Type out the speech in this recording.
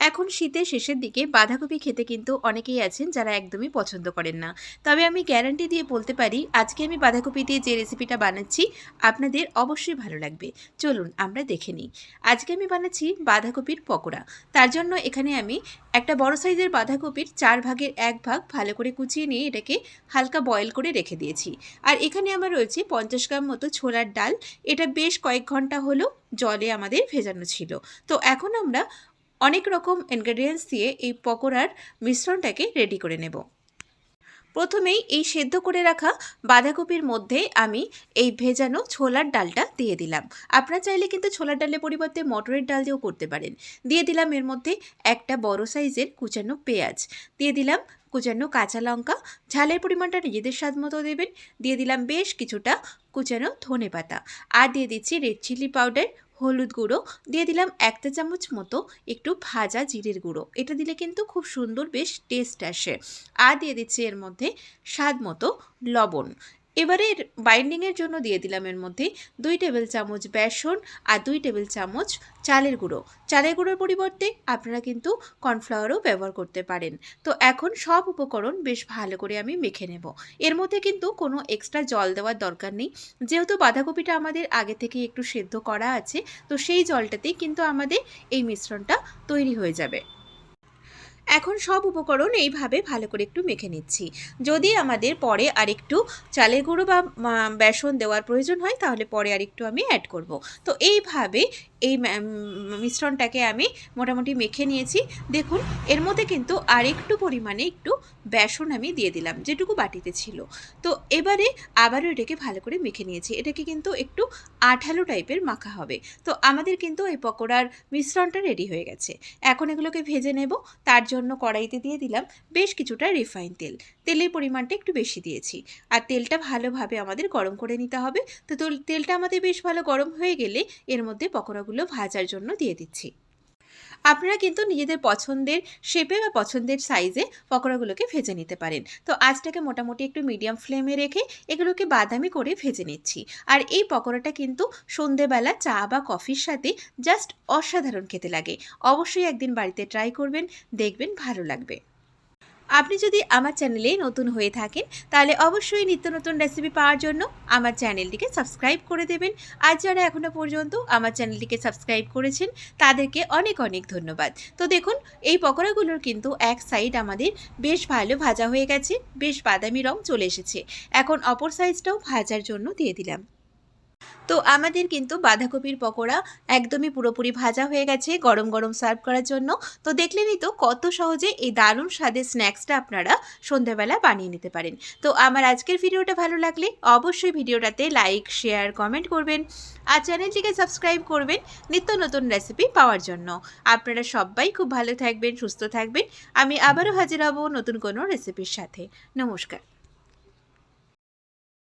এখন শীতের শেষের দিকে বাঁধাকপি খেতে কিন্তু অনেকেই আছেন যারা একদমই পছন্দ করেন না। তবে আমি গ্যারান্টি দিয়ে বলতে পারি, আজকে আমি বাঁধাকপি দিয়ে যে রেসিপিটা বানাচ্ছি, আপনাদের অবশ্যই ভালো লাগবে। চলুন আমরা দেখে নিই। আজকে আমি বানাচ্ছি বাঁধাকপির পকোড়া। তার জন্য এখানে আমি একটা বড় সাইজের বাঁধাকপির চার ভাগের এক ভাগ ভালো করে কুচিয়ে নিয়ে এটাকে হালকা বয়েল করে রেখে দিয়েছি। আর এখানে আমার রয়েছে পঞ্চাশ গ্রাম মতো ছোলার ডাল। এটা বেশ কয়েক ঘণ্টা হলো জলে আমাদের ভেজানো ছিল। তো এখন আমরা অনেক রকম ইনগ্রেডিয়েন্টস দিয়ে এই পকোড়ার মিশ্রণটাকে রেডি করে নেব। প্রথমেই এই সেদ্ধ করে রাখা বাঁধাকপির মধ্যে আমি এই ভেজানো ছোলার ডালটা দিয়ে দিলাম। আপনারা চাইলে কিন্তু ছোলার ডালের পরিবর্তে মটরের ডাল দিয়েও করতে পারেন। দিয়ে দিলাম এর মধ্যে একটা বড় সাইজের কুচানো পেঁয়াজ। দিয়ে দিলাম কুচানো কাঁচা লঙ্কা। ঝালের পরিমাণটা নিজেদের স্বাদ মতো দেবেন। দিয়ে দিলাম বেশ কিছুটা কুচানো ধনে পাতা আর দিয়ে দিচ্ছি রেড চিলি পাউডার হলুদ গুঁড়ো, দিয়ে দিলাম একটা চামচ মতো একটু ভাজা জিরের গুঁড়ো। এটা দিলে কিন্তু খুব সুন্দর বেশ টেস্ট আসে। আর দিয়ে দিচ্ছি এর মধ্যে স্বাদ মতো লবণ। এবারে বাইন্ডিংয়ের জন্য দিয়ে দিলাম এর মধ্যে দুই টেবিল চামচ বেসন আর দুই টেবিল চামচ চালের গুঁড়ো। চালের গুঁড়োর পরিবর্তে আপনারা কিন্তু কর্নফ্লাওয়ারও ব্যবহার করতে পারেন। তো এখন সব উপকরণ বেশ ভালো করে আমি মেখে নেব। এর মধ্যে কিন্তু কোনো এক্সট্রা জল দেওয়ার দরকার নেই। যেহেতু বাঁধাকপিটা আমাদের আগে থেকে একটু সেদ্ধ করা আছে, তো সেই জলটাতেই কিন্তু আমাদের এই মিশ্রণটা তৈরি হয়ে যাবে। এখন সব উপকরণ এইভাবে ভালো করে একটু মেখে নিচ্ছি। যদি আমাদের পরে আরেকটু চালের গুঁড়ো বা বেসন দেওয়ার প্রয়োজন হয়, তাহলে পরে আরেকটু আমি অ্যাড করব। তো এইভাবে এই মিশ্রণটাকে আমি মোটামুটি মেখে নিয়েছি। দেখুন, এর মধ্যে কিন্তু আরেকটু পরিমাণে একটু বেসন আমি দিয়ে দিলাম, যেটুকু বাটিতে ছিল। তো এবারে আবারও এটাকে ভালো করে মেখে নিয়েছি। এটাকে কিন্তু একটু আঠালো টাইপের মাখা হবে। তো আমাদের কিন্তু এই পকোড়ার মিশ্রণটা রেডি হয়ে গেছে। এখন এগুলোকে ভেজে নেব। তার জন্য কড়াইতে দিয়ে দিলাম বেশ কিছুটা রিফাইন তেল। তেলের পরিমাণটা একটু বেশি দিয়েছি। আর তেলটা ভালোভাবে আমাদের গরম করে নিতে হবে। তো তেল- তেলটা আমাদের বেশ ভালো গরম হয়ে গেলে এর মধ্যে পকোড়াগুলো ভাজার জন্য দিয়ে দিচ্ছি। আপনারা কিন্তু নিজেদের পছন্দের শেপে বা পছন্দের সাইজে পকোড়াগুলোকে ভেজে নিতে পারেন। তো আজটাকে মোটামুটি একটু মিডিয়াম ফ্লেমে রেখে এগুলোকে বাদামি করে ভেজে নিচ্ছি। আর এই পকোড়াটা কিন্তু সন্ধেবেলা চা বা কফির সাথে জাস্ট অসাধারণ খেতে লাগে। অবশ্যই একদিন বাড়িতে ট্রাই করবেন, দেখবেন ভালো লাগবে। আপনি যদি আমার চ্যানেলে নতুন হয়ে থাকেন, তাহলে অবশ্যই নিত্য নতুন রেসিপি পাওয়ার জন্য আমার চ্যানেলটিকে সাবস্ক্রাইব করে দেবেন। আর যারা এখনও পর্যন্ত আমার চ্যানেলটিকে সাবস্ক্রাইব করেছেন, তাদেরকে অনেক অনেক ধন্যবাদ। তো দেখুন, এই পকোড়াগুলোর কিন্তু এক সাইড আমাদের বেশ ভালো ভাজা হয়ে গেছে, বেশ বাদামি রং চলে এসেছে। এখন অপর সাইজটাও ভাজার জন্য দিয়ে দিলাম। তো আমাদের কিন্তু বাঁধাকপির পকোড়া একদমই পুরোপুরি ভাজা হয়ে গেছে, গরম গরম সার্ভ করার জন্য। তো দেখলেনই তো কত সহজে এই দারুণ স্বাদের স্ন্যাক্সটা আপনারা সন্ধ্যাবেলা বানিয়ে নিতে পারেন। তো আমার আজকের ভিডিওটা ভালো লাগলে অবশ্যই ভিডিওটাতে লাইক, শেয়ার, কমেন্ট করবেন আর চ্যানেলটিকে সাবস্ক্রাইব করবেন নিত্য নতুন রেসিপি পাওয়ার জন্য। আপনারা সবাই খুব ভালো থাকবেন, সুস্থ থাকবেন। আমি আবারও হাজির হব নতুন কোনো রেসিপির সাথে। নমস্কার।